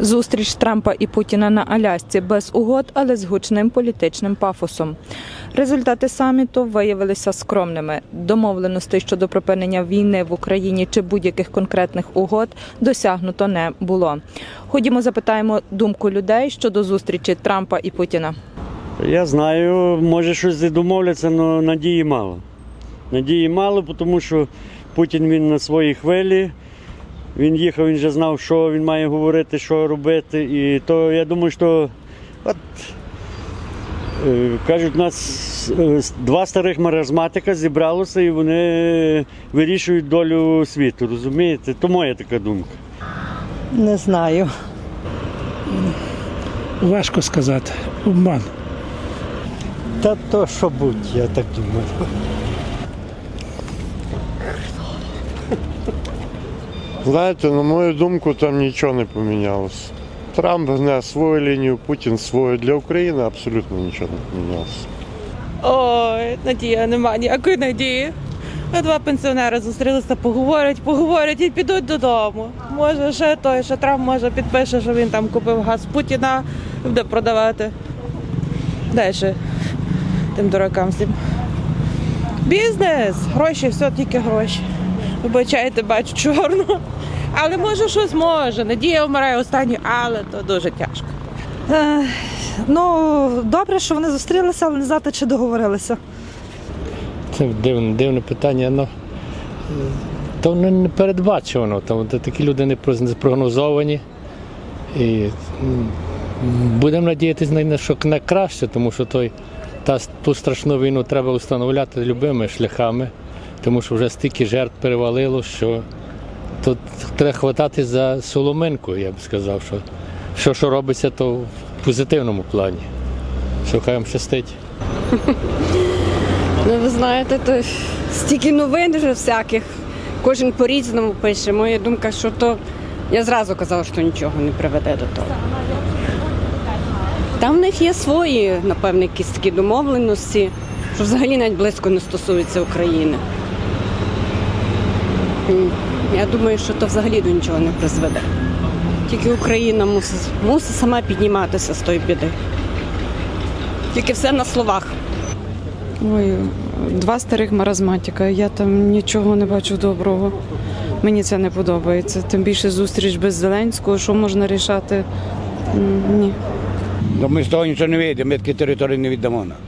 Зустріч Трампа і Путіна на Алясці без угод, але з гучним політичним пафосом. Результати саміту виявилися скромними. Домовленостей щодо припинення війни в Україні чи будь-яких конкретних угод досягнуто не було. Ходімо, запитаємо думку людей щодо зустрічі Трампа і Путіна. Я знаю, може щось домовляться, але надії мало. Надії мало, тому що Путін він на своїй хвилі. Він їхав, він вже знав, що він має говорити, що робити. І то я думаю, що от, е, кажуть, у нас е, два старих маразматика зібралося і вони вирішують долю світу, розумієте? То моя така думка. Не знаю. Важко сказати. Обман. Та то що будь, я так думаю. Знаєте, на мою думку, там нічого не помінялося. Трамп гне свою лінію, Путін свою. Для України абсолютно нічого не помінялося. Ой, надія, нема ніякої надії. А Два пенсіонери зустрілися, поговорять, поговорять і підуть додому. Може, ще той, що Трамп може підпише, що він там купив газ Путіна, буде продавати. Далі тим дуракам всім. Бізнес, гроші, все тільки гроші. Вибачайте, бачу чорно. Але може щось може. Надія вмирає останню, але то дуже тяжко. Е, ну, добре, що вони зустрілися, але не знати, чи договорилися. Це дивне, дивне питання. Ну, то не не передбачувано. Там такі люди не спрогнозовані. І будемо надіятися на на що на краще, тому що той, та, ту страшну війну треба встановляти любими шляхами, тому що вже стільки жертв перевалило, що тут треба хватати за соломинку, я б сказав, що що, що робиться, то в позитивному плані. Що хай вам щастить. Ну, ви знаєте, то стільки новин вже всяких. Кожен по-різному пише. Моя думка, що то я зразу казала, що нічого не приведе до того. Там в них є свої, напевно, якісь такі домовленості, що взагалі навіть близько не стосуються України. Я думаю, що то взагалі до нічого не призведе. Тільки Україна мусить, мусить сама підніматися з тої біди. Тільки все на словах. Ой, два старих маразматика. Я там нічого не бачу доброго. Мені це не подобається. Тим більше зустріч без Зеленського, що можна рішати. Ні. Ну, ми з того нічого не вийдемо, ми такі території не віддамо. нам.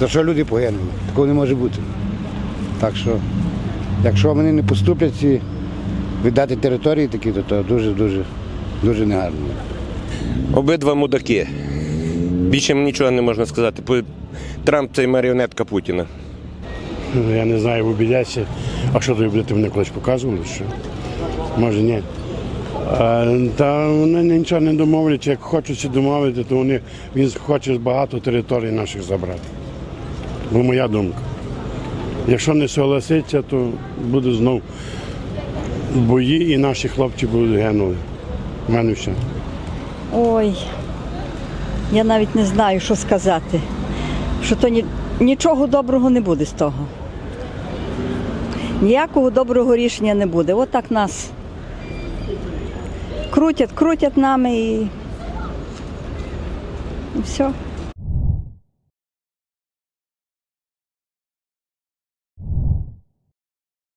За що люди погинули? Такого не може бути. Так що, якщо вони не поступлять і віддати території такі, то, то дуже, дуже, дуже негарно. Обидва мудаки. Більше нічого не можна сказати. Трамп це маріонетка Путіна. Ну, Я не знаю, обідяться. А що тобі будете вони колись показували? Що? Може, ні. А, та вони нічого не домовлять. Як хочуть домовити, то вони, він хоче багато територій наших забрати. Бо моя думка. Якщо не согласиться, то буде знов бої і наші хлопці будуть гинули. У мене все. Ой, я навіть не знаю, що сказати. Що то ні, нічого доброго не буде з того. Ніякого доброго рішення не буде. От так нас крутять, крутять нами і, і все.